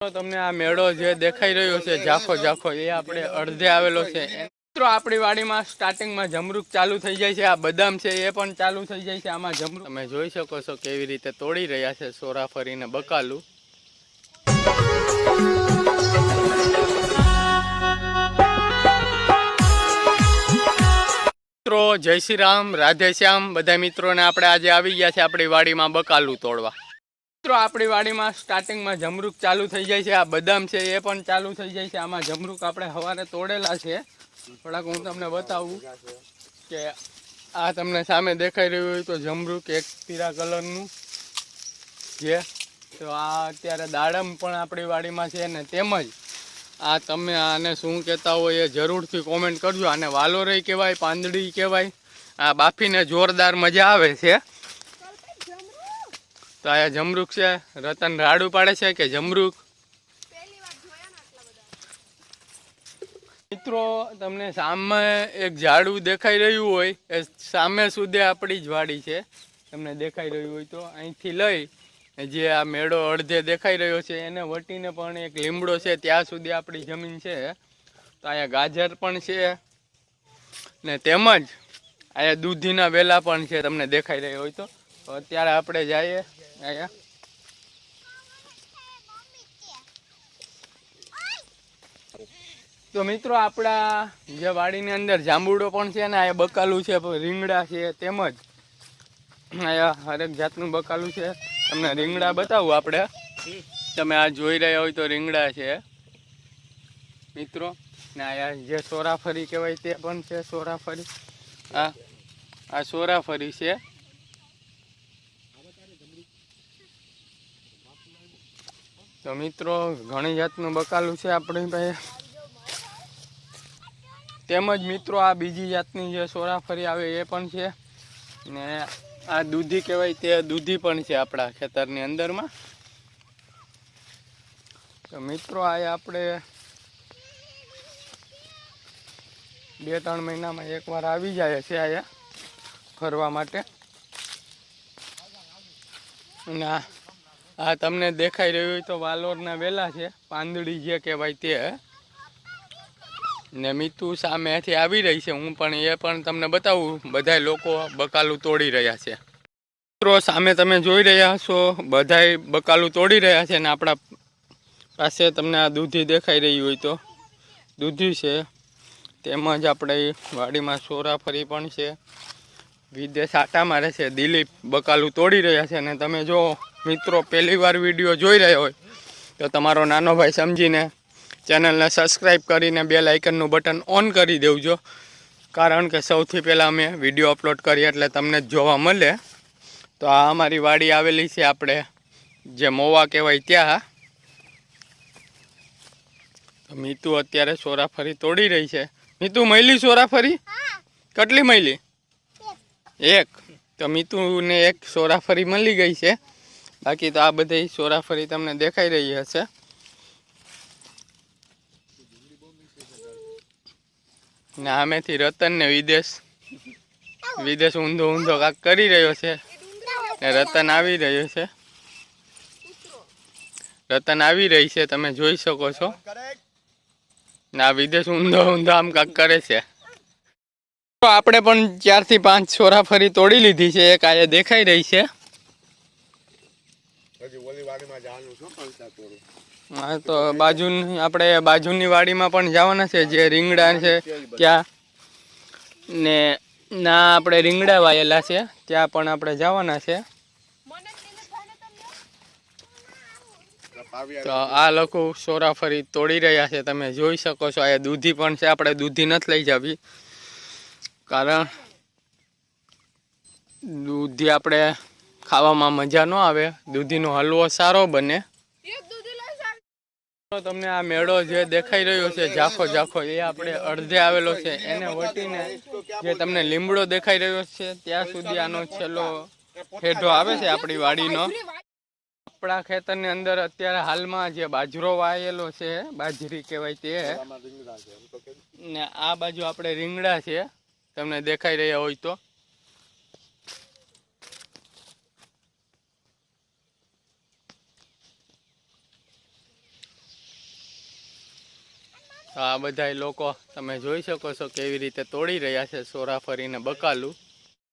તમને આ મેળો જે દેખાઈ રહ્યો છે, ઝાખો ઝાખો, એ આપણે અડધે આવેલો છે. મિત્રો, આપણી વાડીમાં સ્ટાર્ટિંગમાં જમરૂક ચાલુ થઈ જાય છે, આ બદામ છે, એ પણ ચાલુ થઈ જાય છે, આમાં જમરૂક. તમે જોઈ શકો છો કેવી રીતે તોડી રહ્યા છે સોરા ફરીને બકાલું. મિત્રો, જય શ્રી રામ, રાધે શ્યામ. બધા મિત્રોને આપણે આજે આવી ગયા છે આપણી વાડીમાં બકાલું તોડવા. મિત્રો, આપણી વાડીમાં સ્ટાર્ટિંગમાં જમરૂક ચાલુ થઈ જાય છે. આ બદામ છે, એ પણ ચાલુ થઈ જાય છે. આમાં જમરૂક આપણે હવાને તોડેલા છે. થોડાક હું તમને બતાવું કે આ તમને સામે દેખાઈ રહ્યું હોય તો જમરૂક એક પીળા કલરનું છે. તો આ અત્યારે દાડમ પણ આપણી વાડીમાં છે ને તેમજ આ તમે આને શું કહેતા હોય એ જરૂરથી કોમેન્ટ કરજો. આને વાલોરઈ કહેવાય પાંદડી કહેવાય. આ બાફીને જોરદાર મજા આવે છે. તો આ જમરૂક છે. રતન રાડુ પાડે છે કે જમરૂક? મિત્રો, તમને સામે એક ઝાડું દેખાઈ રહ્યું હોય. એ સામે સુધી આપણી જ વાડી છે. તમને દેખાઈ રહ્યું હોય તો અહીંથી લઈ જે આ મેળો અડધે દેખાઈ રહ્યો છે, એને વટીને પણ એક લીમડો છે, ત્યાં સુધી આપણી જમીન છે. તો અહીંયા ગાજર પણ છે ને તેમજ અહીંયા દૂધીના વેલા પણ છે, તમને દેખાઈ રહ્યો હોય તો અત્યારે આપણે જઈએ. અહીંયા તો મિત્રો આપણા જે વાડીની અંદર જાંબુડો પણ છે ને, આ બકાલું છે, રીંગણા છે, તેમજ અહીંયા હરેક જાતનું બકાલું છે. તમને રીંગણા બતાવું આપણે તમે આ જોઈ રહ્યા હોય તો રીંગણા છે. મિત્રો, ને અહીંયા જે સોરાફરી કહેવાય તે પણ છે, સોરાફરી. આ આ સોરાફરી છે. તો મિત્રો, ઘણી જાતનું બકાલું છે આપણી પાસે. તેમજ મિત્રો, આ બીજી જાતની જે સોરાફરી આવે એ પણ છે. ને આ દૂધી કહેવાય તે દૂધી પણ છે આપણા ખેતરની અંદરમાં. તો મિત્રો, આ આપણે બે ત્રણ મહિનામાં એકવાર આવી જાય છે અહીંયા ફરવા માટે. અને આ તમને દેખાઈ રહ્યું હોય તો વાલોરના વેલા છે. પાંદડી જે કહેવાય તે. ને મીતુ સામેથી આવી રહી છે. હું પણ એ પણ તમને બતાવું. બધા લોકો બકાલું તોડી રહ્યા છે. મિત્રો, સામે તમે જોઈ રહ્યા છો બધાય બકાલું તોડી રહ્યા છે ને આપણા પાસે તમને આ દૂધી દેખાઈ રહી હોય તો. દૂધી છે. તેમજ આપણે વાડીમાં સોરાફરી પણ છે. વિદેશ આટા મારે છે. દિલીપ બકાલું તોડી રહ્યા છે અને તમે જો મિત્રો પહેલીવાર વીડિયો જોઈ રહ્યો હોય તો તમારો નાનો ભાઈ સમજીને ચેનલને સબસ્ક્રાઈબ કરીને બે લાઇકનનું બટન ઓન કરી દેવજો. કારણ કે સૌથી પહેલાં અમે વીડિયો અપલોડ કરીએ એટલે તમને જોવા મળે. તો આ અમારી વાડી આવેલી છે આપણે જે મોવા કહેવાય ત્યાં. તો મીતુ અત્યારે સોરાફરી તોડી રહી છે. મીતુ મૈલી સોરાફરી? કેટલી મૈલી એક. તો મીતુને એક સોરાફરી મળી ગઈ છે. બાકી તો આ બધી ચોરાફરી તમને દેખાઈ રહી હશે. ને આમેથી રતન ને વિદેશ વિદેશ ઊંધો ઊંધો કાક કરી રહ્યો છે. ને રતન આવી રહ્યો છે. રતન આવી રહી છે, તમે જોઈ શકો છો. ને વિદેશ ઊંધો ઊંધો આમ કાક કરે છે. આપણે પણ ચારથી પાંચ છોરા ફરી તોડી લીધી છે, એક આજે દેખાઈ રહી છે. વાડીમાં જવાનું છું પણ હા તો બાજુ આપણે બાજુની વાડીમાં પણ જવાના છે જે રીંગણા છે ત્યાં ને ના આપણે રીંગણા વાયેલા છે ત્યાં પણ આપણે જવાના છે. તો આ લોકો સોરાફરી તોડી રહ્યા છે તમે જોઈ શકો છો આ દૂધી પણ છે આપણે દૂધી નથી લઈ જવી. કારણ દૂધી આપણે ખાવામાં મજા ન આવે દૂધીનો હલવો સારો બને. તમને આ મેળો જે દેખાઈ રહ્યો છે ઝાખો ઝાખો એ આપણે અડધે આવેલો છે. એને વટીને જે તમને લીમડો દેખાઈ રહ્યો છે ત્યાં સુધી આનો છેલ્લો હેઠો આવે છે આપણી વાડીનો. આપણા ખેતરની અંદર અત્યારે હાલમાં જે બાજરો વાયેલો છે બાજરી કહેવાય તે ને આ બાજુ આપણે રીંગણા છે તમને દેખાઈ રહ્યા હોય તો. તો આ બધા લોકો તમે જોઈ શકો છો કેવી રીતે તોડી રહ્યા છે સોરા ફરીને બકાલું.